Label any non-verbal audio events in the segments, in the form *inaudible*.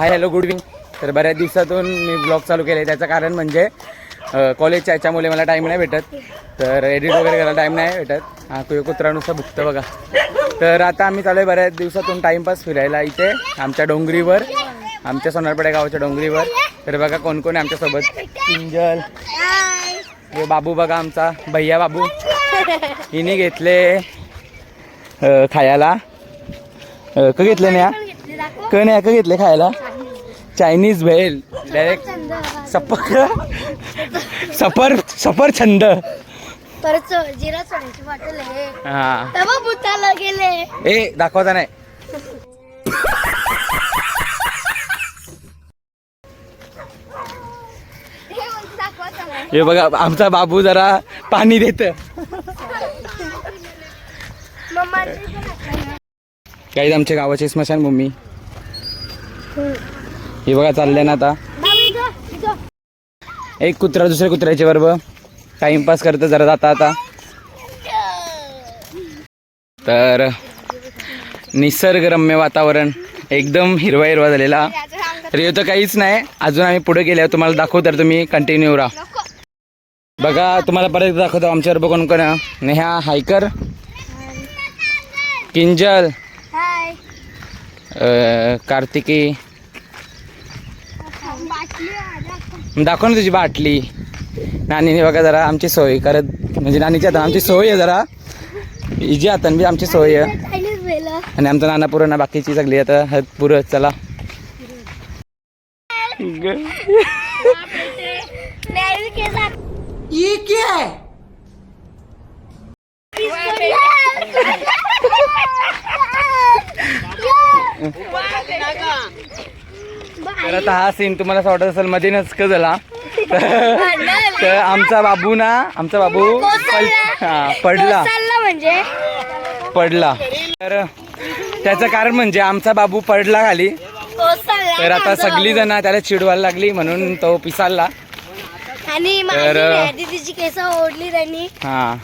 Hi hello good evening तर बऱ्याच दिवसातून मी ब्लॉग चालू केले त्याचं कारण म्हणजे कॉलेजच्या याच्यामुळे मला टाईम नाही भेटत. तर एडिट वगैरे करायला टाईम नाही भेटत. हा कुठे कुत्रानुसार भुकतं बघा. तर आता आम्ही चालू आहे बऱ्याच दिवसातून टाईमपास फिरायला इथे आमच्या डोंगरीवर आमच्या सोनारपेडा गावाच्या डोंगरीवर. तर बघा कोण कोण आहे आमच्यासोबत. किंजल हे बाबू बघा आमचा भैया बाबू. हिने घेतले खायला. क का घेतले नाही? क नाही का घेतले खायला? चायनीज भेल. डायरेक्ट सपर सफर सफरचंद परत जिरा सोन्याची बॉटल आहे. हा. तेव्हा भूताला गेले. ए दाखवता नाही हे दाखवायचं नाही. हे बघा आमचा बाबू जरा पाणी देत. काही आमच्या गावाची स्मशानभूमी. हे बघा चालले ना आता. एक कुत्रा दुसऱ्या कुत्र्याच्या बरोबर. टाइमपास करत जरा जाता आता. तर निसर्गरम्य वातावरण. एकदम हिरवा हिरवा झालेला. तर इथं काहीच नाही. अजून आम्ही पुढे गेल्यावर तुम्हाला दाखवू तर तुम्ही कंटिन्यू राहा. बघा तुम्हाला परत दाखवतो आमच्यावर कोण कोण. नेहा हायकर. किंजल. कार्तिकी बाटली आहे, दाखव. ना तुझी बाटली. नानीने बघा जरा आमची सोय करत म्हणजे नानीच्या आता आमची सोय आहे जरा. इजी हाताने बी आमची सोय आहे. आणि आमचं नाना पुरं ना बाकीची सगळी आता हत पुरं चला नाही, केस दाख. तर आता हा सीन तुम्हाला असं वाटत असेल मध्ये नचक झाला. तर आमचा बाबू ना आमचा बाबू पड- हा, पडला. म्हणजे? पडला. तर त्याचं कारण म्हणजे आमचा बाबू पडला खाली. तर आता सगळी जण त्याला चिडवायला लागली म्हणून तो पिसाळला. आणि केस ओढली त्यांनी. हा.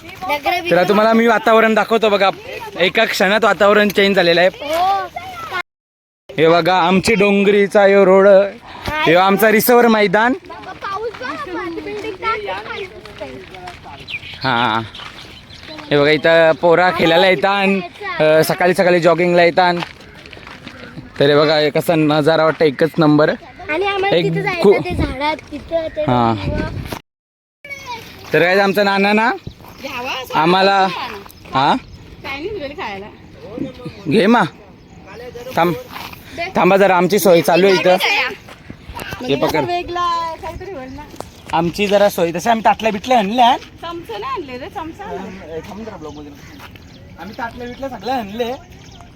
तर तुम्हाला मी वातावरण दाखवतो बघा. एका क्षणात वातावरण चेंज झालेलं आहे. हो हे बघा आमची डोंगरीचा यो रोड. हे आमचा रिसर्वर मैदान. हा. हे बघा इथं पोरा खेळायला येतात. सकाळी सकाळी जॉगिंगला येतात. तर हे बघा हे कसा नजारा वाटतं एकच नंबर. एक तिथे जायचं खू- ते झाडात तिथं ते हा. तर काय आमचा नाना ना? आम्हाला हा? घे मा. थांब. थांबा जरा आमची सोय चालू आहे इथं. हे पकड. होईल ना. आमची जरा सोय तसे आम्ही ताटल्या बिटल्या आणल्या. चमचे नाही आणले रे चमचा आम्ही ताटल्या बिटल्या सगळ्या आणले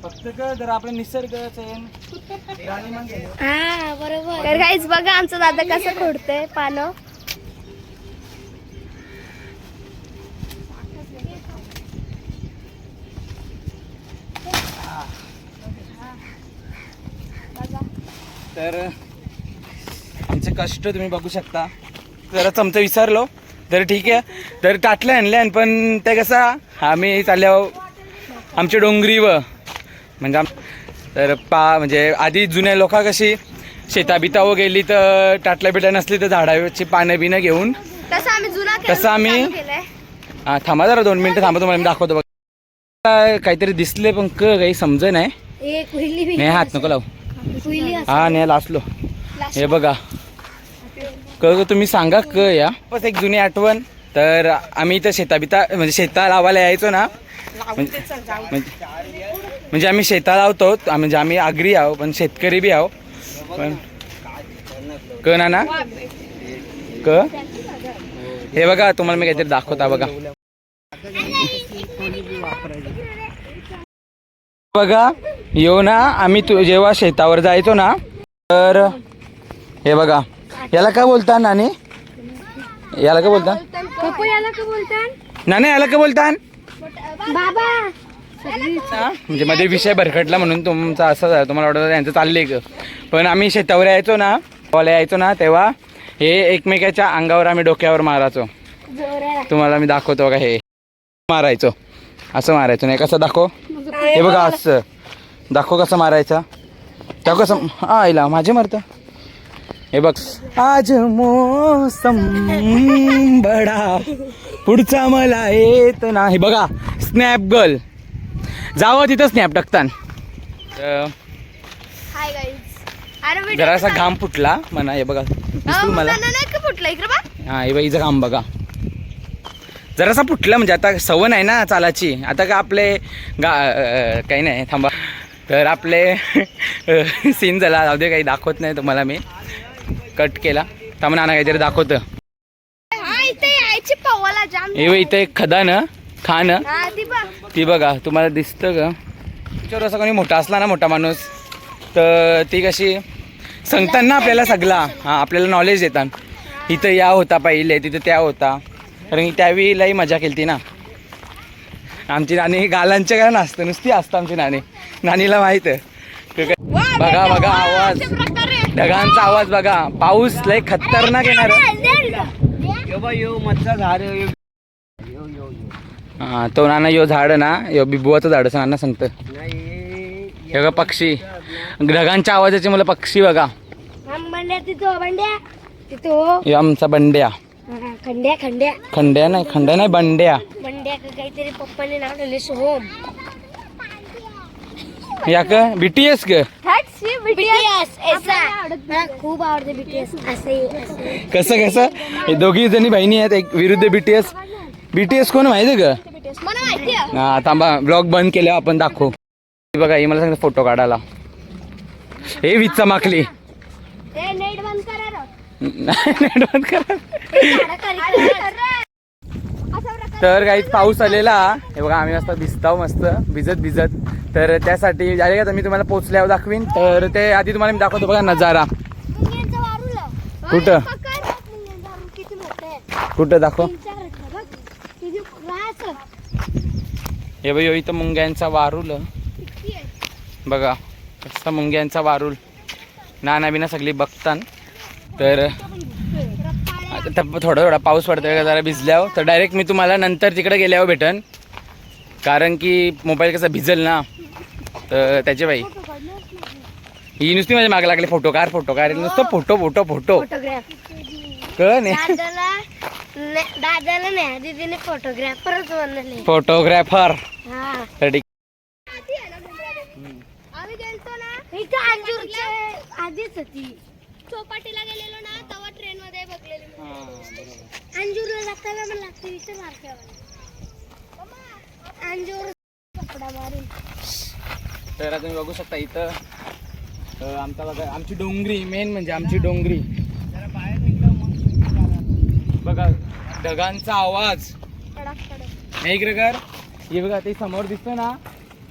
फक्त का जरा आपलं निसर्ग. हा बरोबर. बघा आमचा दादा कसं खोडतोय पानं. तर आमचे कष्ट तुम्ही बघू शकता. जरा चमचं विसरलो. तर ठीक आहे. तर ताटल्या आणल्या पण ते कसं आम्ही चालल्यावर आमच्या डोंगरीवर. म्हणजे आम तर पा म्हणजे आधी जुन्या लोका कशी शेता बितावर गेली तर टाटल्या बिटल्या नसली तर झाडाची पानं बिनं घेऊन. तसं आम्ही. हा थांबा जरा दोन मिनटं थांबा तुम्हाला मी दाखवतो बघ. काहीतरी दिसले पण क काही समज नाही हात नको लावू. हा नाही लासलो. हे बघा. क तुम्ही सांगा क या. बस एक जुनी आठवण. तर आम्ही इथं शेता बिता म्हणजे शेता लावायला यायचो ना. म्हणजे म्हणजे- आम्ही शेता लावतो म्हणजे आम्ही आगरी आहो पण शेतकरी बी आहो. पण क ना ना क? हे बघा तुम्हाला मी काहीतरी दाखवता बघा. बघा. येऊ ना आम्ही तू जेव्हा शेतावर जायचो ना तर हे बघा याला काय बोलता नानी? याला काय बोलता पप्पू याला का बोलतात नानी याला काय बोलता बाबा! म्हणजे मध्ये विषय भरकटला म्हणून तुमचा असं झालं तुम्हाला वाटतं यांचं चाललंय का पण आम्ही शेतावर यायचो ना गावाला यायचो ना तेव्हा हे एकमेकाच्या अंगावर आम्ही डोक्यावर मारायचो. तुम्हाला मी दाखवतो बघा हे मारायचो. असं मारायचो नाही कसं दाखव. हे बघा असं. दाखव कसं मारायचं. त्या कसं आईला माझे मरत. हे बघ. आज मोसम बडा. पुढचा मला येत नाही. बघा स्नॅप गर्ल जावं तिथं स्नॅप टाकतान जरासा घाम फुटला. म्हणा हे बघा मला. हा हे बघा हिचं घाम बघा. जरासा फुटला म्हणजे आता सवय नाही ना चालाची. आता का आपले गा काही नाही थांबा. तर आपले सीन झाला. जाऊ दे काही दाखवत नाही तुम्हाला मी. कट केला. थांबा नाना काहीतरी दाखवतं. हा इथे एक खदान खान. ती बघा. तुम्हाला दिसतं का त्याच्यावर असा कोणी मोठा असला ना मोठा माणूस तर ती कशी सांगतात ना आपल्याला सगळा हां आपल्याला नॉलेज देतात. इथं या होता पहिले तिथं त्या होता. कारण की त्यावेळीलाही मजा केली ना. आमची नाणी गालांच्या काय नसतं नुसती असतं आमची नाणी नानीला माहीत आहे. बघा बघा आवाज. ढगांचा आवाज बघा. पाऊस लय खतरनाक येणार हा तो नाना यो झाड ना यो बिबुवाचं झाड असं नाना सांगतं हे बघा पक्षी. ढगांच्या आवाजाचे मला पक्षी बघा. बंड्या तिथं यो आमचा बंड्या. हा, खंड्या खंड्या. खंड्या नाही खंड्या नाही बंड्या. बंड्या का काहीतरी पप्पाने नाव ठेवले सोहम. या का? बीटीएस ग बीटीएस मला खूप आवडते बीटीएस असे असे कसं कसं? हे दोघी जणी बहिणी आहेत एक विरुद्ध बीटीएस बीटीएस कोण माहिती ग? मला माहिती आहे. हा थांबा ब्लॉग बंद केल्यावर आपण दाखवू. बघा हे मला सांगतं फोटो काढायला. हे वीज चमाकली ते नेट बंद करा *laughs* रे. नाही नाही, बंद करा झाडं करी करा. असा प्रकार तर काही पाऊस आलेला. हे बघा आम्ही मस्त भिजताव मस्त. भिजत भिजत. तर त्यासाठी झाले का तर मी तुम्हाला पोचल्यावर दाखवीन. तर ते आधी तुम्हाला मी दाखवतो बघा नजारा. कुठं? कुठं दाखव? हे बघ इथं मुंग्यांचा वारूल? बघा कसा मुंग्यांचा वारूल. नाना बिना सगळी बघतान. तर थोडा थोडा पाऊस पडतोय का जरा भिजल्यावर. तर डायरेक्ट मी तुम्हाला नंतर तिकडे गेल्यावर भेटन. कारण की मोबाईल कसा भिजल ना. तर त्याचे बाई. ही नुसती माझ्या मागे लागले फोटो कार फोटो कार नुसतं फोटो फोटो फोटो फोटोग्राफर हा. तर ठीक आधीच होती. चौपाटीला गेलेलो ना तेव्हा ट्रेन मध्ये बघलेली अंजूरला जाताना मला लागते इथं मारते अंजूर कपडा मारून. तर तुम्ही बघू शकता इथं अं, आमचा बघा आमची डोंगरी मेन म्हणजे आमची डोंगरी. बघा ढगांचा आवाज. कडक कडक. नाही इकडे कर. हे बघा ते समोर दिसतं ना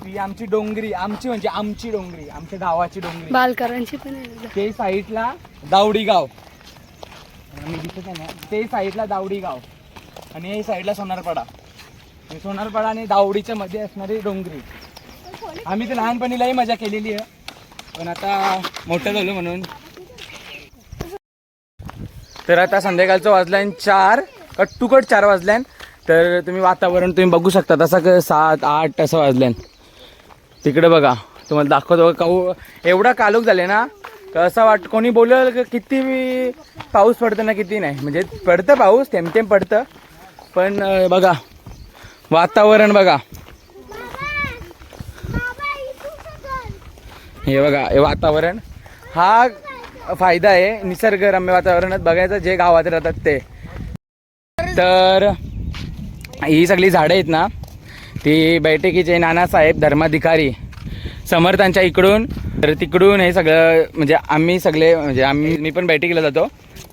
ती आमची डोंगरी आमची म्हणजे आमची डोंगरी आमच्या गावाची डोंगरी. बालकरांची पण ते साईडला दावडी गाव. आणि दिसत आहे ना ते साईडला दावडी गाव. आणि हे साईडला सोनारपाडा. सोनारपाडा आणि दावडीच्या मध्ये असणारी डोंगरी. आम्ही तर लहानपणीलाही मजा केलेली आहे. पण आता मोठं झालो म्हणून. तर आता संध्याकाळचं वाजल्यान चार कट टू कट चार वाजल्यान. तर तुम्ही वातावरण तुम्ही बघू शकता तसं क सात आठ असं वाजल्यान. तिकडे बघा तुम्हाला दाखवतो. काऊ एवढा कालूक झाले ना असं वाट कोणी बोललं का किती पाऊस पडतं ना किती नाही. म्हणजे पडतं पाऊस थेंब पडतं. पण बघा वातावरण बघा. हे बघा हे वातावरण. हा फायदा आहे निसर्गरम्य वातावरणात बघायचं जे गावात राहतात ते. तर ही सगळी झाडं आहेत ना ती बैठकीचे नानासाहेब धर्माधिकारी समर्थांच्या इकडून तर तिकडून हे सगळं म्हणजे आम्ही सगळे म्हणजे आम्ही मी पण बैठकीला जातो.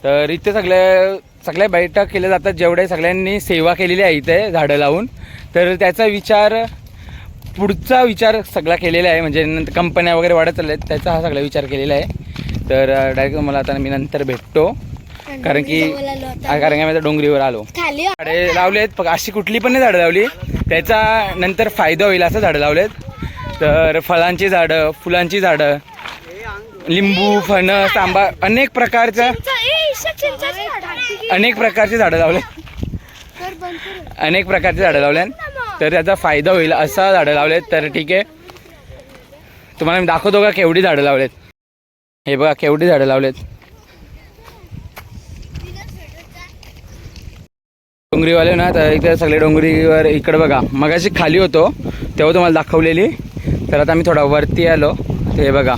तर इथे सगळे सगळ्या बैठक केल्या जातात जेवढे सगळ्यांनी सेवा केलेली आहे इथे झाडं लावून. तर त्याचा विचार पुढचा विचार सगळा केलेला आहे म्हणजे नंतर कंपन्या वगैरे वाढत चालल्या आहेत त्याचा हा सगळा विचार केलेला आहे. तर डायरेक्ट मला आता मी नंतर भेटतो. कारण की कारण की आम्ही डोंगरीवर आलो. झाडे लावलेत फक्त अशी कुठली पण नाही झाडं लावली. त्याचा नंतर फायदा होईल असं झाडं लावलेत. तर फळांची झाडं फुलांची झाडं लिंबू फणस आंबा अनेक प्रकारच्या अनेक प्रकारची झाडं लावले अनेक प्रकारची झाडं लावल्यात तर त्याचा फायदा होईल असं झाडं लावलेत. तर ठीक आहे. तुम्हाला मी दाखवतो का केवढी झाडं लावलेत? हे बघा केवढी झाडं लावलेत. डोंगरीवाले ना तर इथे सगळे डोंगरीवर इकडे बघा. मगाशी खाली होतो तेव्हा तुम्हाला दाखवलेली. तर आता आम्ही थोडा वरती आलो. ते हे बघा.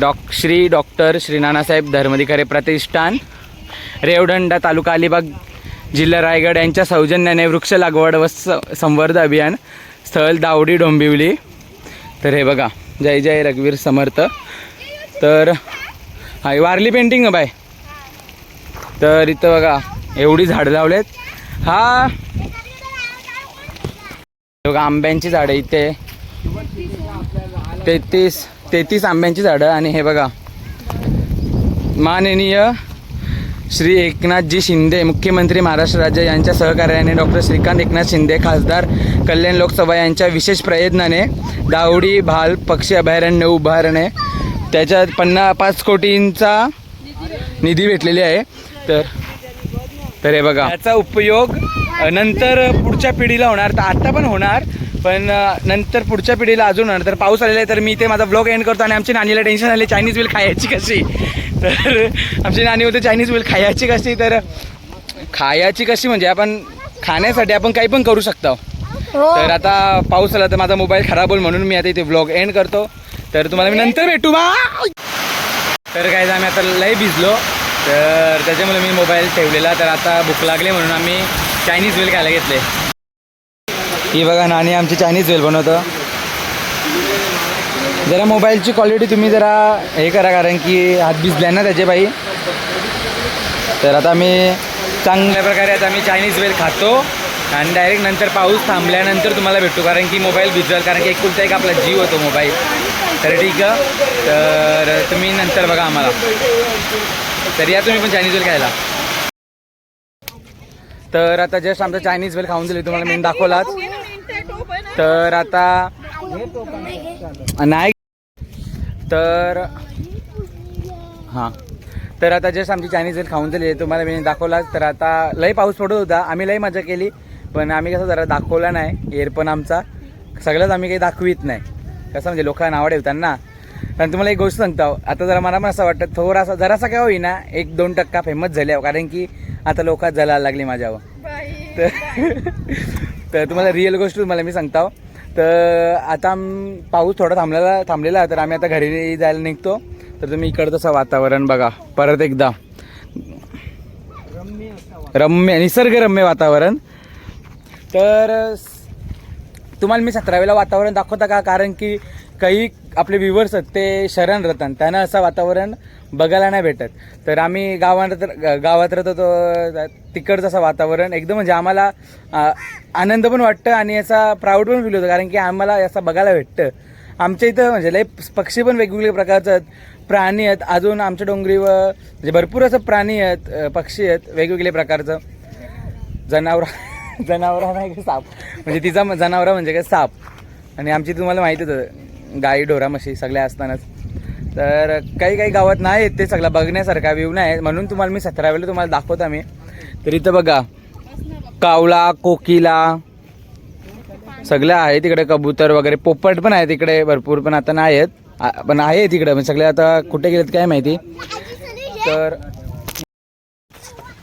डॉक श्री डॉक्टर श्री नानासाहेब धर्मधिकारी प्रतिष्ठान रेवडंडा तालुका अलिबाग जिल्हा रायगड यांच्या सौजन्याने वृक्ष लागवड व स संवर्ध अभियान स्थळ दावडी डोंबिवली. तर हे बघा. जय जय रघुवीर समर्थ. तर हाय वारली पेंटिंग बाय. तर इथं बघा एवढी झाडं लावलेत. हा. बघा आंब्यांची झाडं इथे. तेहतीस तेहतीस आंब्यांची झाडं आणि हे बघा. माननीय श्री एकनाथजी शिंदे मुख्यमंत्री महाराष्ट्र राज्य यांच्या सहकार्याने डॉक्टर श्रीकांत एकनाथ शिंदे खासदार कल्याण लोकसभा यांच्या विशेष प्रयत्नाने दावडी भाल पक्षी अभयारण्य उभारणे त्याच्यात पन्ना पाच कोटींचा निधी भेटलेली आहे. तर तर हे बघा. याचा उपयोग नंतर पुढच्या पिढीला होणार. तर आता पण होणार पण नंतर पुढच्या पिढीला अजून होणार. तर पाऊस आलेला आहे तर मी इथे माझा ब्लॉग एंड करतो आणि आमची नानीला टेन्शन आले चायनीज वेल खायची कशी? तर आमची नानी होते चायनीज वेल खायची कशी? तर खायची कशी म्हणजे आपण खाण्यासाठी आपण काही पण करू शकतो. हो. तर आता पाऊस आला तर माझा मोबाईल खराब होईल म्हणून मी आता इथे ब्लॉग एंड करतो. तर तुम्हाला मी नंतर भेटू बा तर काय आम्ही आता लय भिजलो. तर त्याच्यामुळे मी मोबाईल ठेवलेला तर आता भूक लागली म्हणून आम्ही चायनीज वेल खायला घेतले. ही बघा नानी आमची चायनीज वेल बनवतं. जरा मोबाईलची क्वालिटी तुम्ही जरा हे करा कारण की हात भिजल्या ना त्याचे बाई. तर आता मी चांगल्या प्रकारे आता मी चायनीज वेल खातो. आणि डायरेक्ट नंतर पाऊस थांबल्यानंतर तुम्हाला भेटतो कारण की मोबाईल भिजल कारण की एकुलता एक आपला जीव होतो मोबाईल. तर ठीक आहे. तर तुम्ही नंतर बघा आम्हाला. तर या तुम्ही पण चायनीज वेल खायला. तर आता जस्ट आमचं चायनीज वेल खाऊन दिली तुम्हाला मी दाखवलाच. तर आता नाही. तर हां. तर आता जस्ट आमची चायनीज वेल खाऊन दिली तुम्हाला मी दाखवलाच. तर आता लई पाऊस पडत होता आम्ही लई मजा केली पण आम्ही कसं जरा दाखवला नाही एअर पण आमचा. सगळंच आम्ही काही दाखवित नाही. कसं म्हणजे लोकांना आवडेल त्यांना. ना आणि तुम्हाला एक गोष्ट सांगतो आता जरा मला पण असं वाटतं थोडासा जरासा काय होईना एक दोन टक्का फेमस झाले कारण की आता लोकात जलायला लागली माझ्यावर. तर *laughs* तर तुम्हाला रिअल गोष्ट तुम्हाला मी सांगतो तर आता पाऊस थोडा थांबलेला थांबलेला आहे, तर आम्ही आता घरी जायला निघतो. तर तुम्ही इकडचं असं वातावरण बघा परत एकदा. रम्य निसर्गरम्य वातावरण. तर तुम्हाला मी सतरावेला वातावरण दाखवता का? कारण की काही आपले व्ह्युअर्स आहेत ते शरण राहतात त्यांना असं वातावरण बघायला नाही भेटत. तर आम्ही गावात गावात राहतो तो तिकडचं असं वातावरण एकदम म्हणजे आम्हाला आनंद पण वाटतं आणि याचा प्राऊड पण फील होतं. कारण की आम्हाला असं बघायला भेटतं. आमच्या इथं म्हणजे लय पक्षी पण वेगवेगळे प्रकारचे आहेत. प्राणी आहेत. अजून आमच्या डोंगरीवर म्हणजे भरपूर असं प्राणी आहेत पक्षी आहेत वेगवेगळे प्रकारचं. जनावर जनावरा नाही का साप. म्हणजे तिचा म- जनावरा म्हणजे काय साप. आणि आमची तुम्हाला माहितीच आहे. गाई ढोरा म्हशी सगळ्या असतानाच. तर काही काही गावात नाही आहेत ते सगळं बघण्यासारखा व्ह्यू नाही आहे. म्हणून तुम्हाला मी सतरा वेळेला तुम्हाला दाखवतो आम्ही. तर इथं बघा कावळा कोकिला सगळ्या आहे तिकडे कबूतर वगैरे पोपट पण आहे तिकडे भरपूर पण आता नाही आहेत पण आहे तिकडे. म्हणजे सगळे आता कुठे गेलेत काय माहिती? तर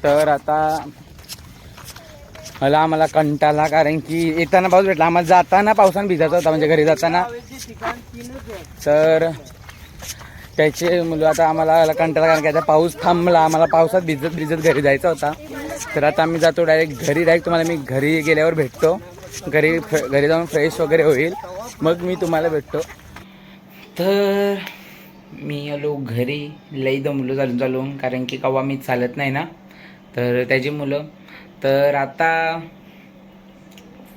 तर आता मला आम्हाला कंटाळा कारण की येताना पाऊस भेटला. आम्हाला जाताना पावसानं भिजायचा होता म्हणजे घरी जाताना. तर त्याचे मुलं आता आम्हाला कंटाळा कारण की आता पाऊस थांबला. आम्हाला पावसात भिजत भिजत घरी जायचा होता. तर आता आम्ही जातो डायरेक्ट घरी. डायरेक्ट तुम्हाला मी घरी गेल्यावर भेटतो. घरी घरी जाऊन फ्रेश वगैरे होईल. मग मी तुम्हाला भेटतो. तर मी आलो घरी. लई मुलं चालून चालून कारण की कवा मी चालत नाही ना. तर त्याची मुलं तर आता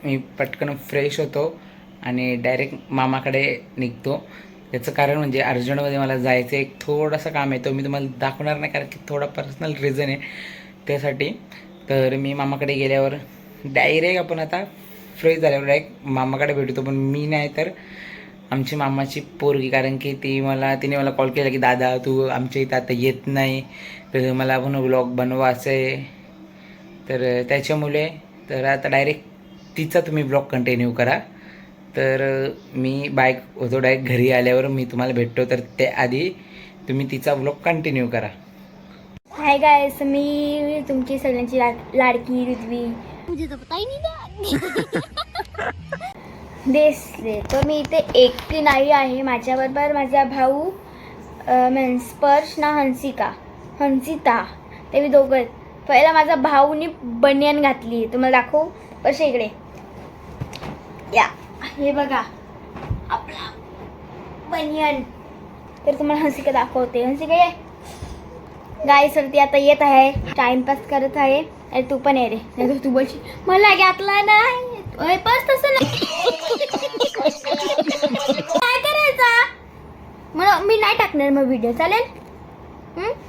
मी पटकन फ्रेश होतो आणि डायरेक्ट मामाकडे निघतो. याचं कारण म्हणजे अर्जंटमध्ये मला जायचं एक थोडंसं काम आहे. तो मी तुम्हाला दाखवणार नाही कारण की थोडा पर्सनल रिझन आहे त्यासाठी. तर मी मामाकडे गेल्यावर डायरेक्ट आपण आता फ्रेश झाल्यावर डायरेक्ट मामाकडे भेटतो. पण मी नाही तर आमची मामाची पोरगी. कारण की ती मला तिने मला कॉल केला की दादा तू आमच्या इथं आता येत नाही. तर मला आपण ब्लॉग बनवा असं आहे. तर त्याच्यामुळे तर आता डायरेक्ट तिचा तुम्ही ब्लॉग कंटिन्यू करा. तर मी बाईक होतो डायरेक्ट घरी आल्यावर मी तुम्हाला भेटतो. तर ते आधी तुम्ही तिचा ब्लॉग कंटिन्यू करा. हाय गायस मी तुमची सगळ्यांची लाडकी रुद्वी मुझे तो पता ही नहीं तर मी इथे एकटी नाही आहे. माझ्याबरोबर माझा भाऊ स्पर्श ना हंसिका. हंसिता. ते मी दोघं पहिला माझा भाऊनी बनियन घातली. तुम्हाला दाखवू? स्पर्श इकडे. या. हे बघा. आपला बनियन. तर तुम्हाला हंसिका दाखवते. हंसिका ये. गाय सर ती आता येत आहे. टाइमपास करत आहे. अरे तू पण ये रे. नाही तू बोलशील मला घातला नाही. बस तसं नाही. काय करायचा? मग मी नाही टाकणार मग व्हिडिओ चालेल?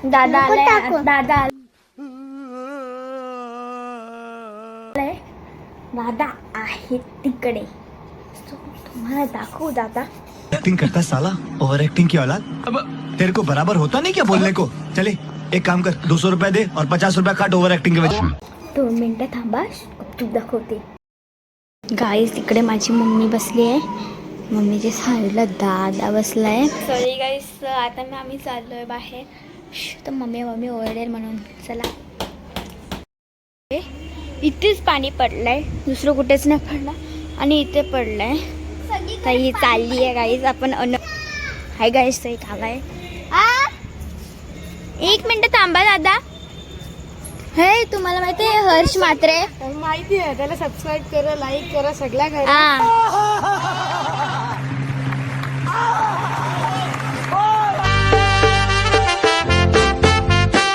दादा आलाय. दादा आलाय दादा आहे तिकडे. तुम्हाला दाखवू दादा. एक्टिंग करता साला? ओवर एक्टिंग की औलाद अब तेरे को बराबर होता नहीं क्या बोलने को? चले एक काम कर दो सौ रुपया दे और पचास रुपया काट ओवर एक्टिंग के वजह दोन मिनटं थांबा तू दाखवते. गाईस तिकडे माझी मम्मी बसली आहे. मम्मीच्या साईडला दादा बसलाय सॉरी गाईस आता मी आम्ही चाललोय बाहेर. श्श, तर मम्मी मम्मी ओरडेल म्हणून. चला. इथेच पाणी पडलंय. दुसरं कुठेच नाही पडलं आणि इथे पडलंय. तर ही चालली आहे गाईस आपण अन हाय एक. आलाय आ? एक मिनिट थांबा दादा. हे तुम्हाला माहिती आहे हर्ष मात्रे. माहिती आहे. त्याला सबस्क्राईब करा लाईक करा सगळ्या करा हा. *laughs*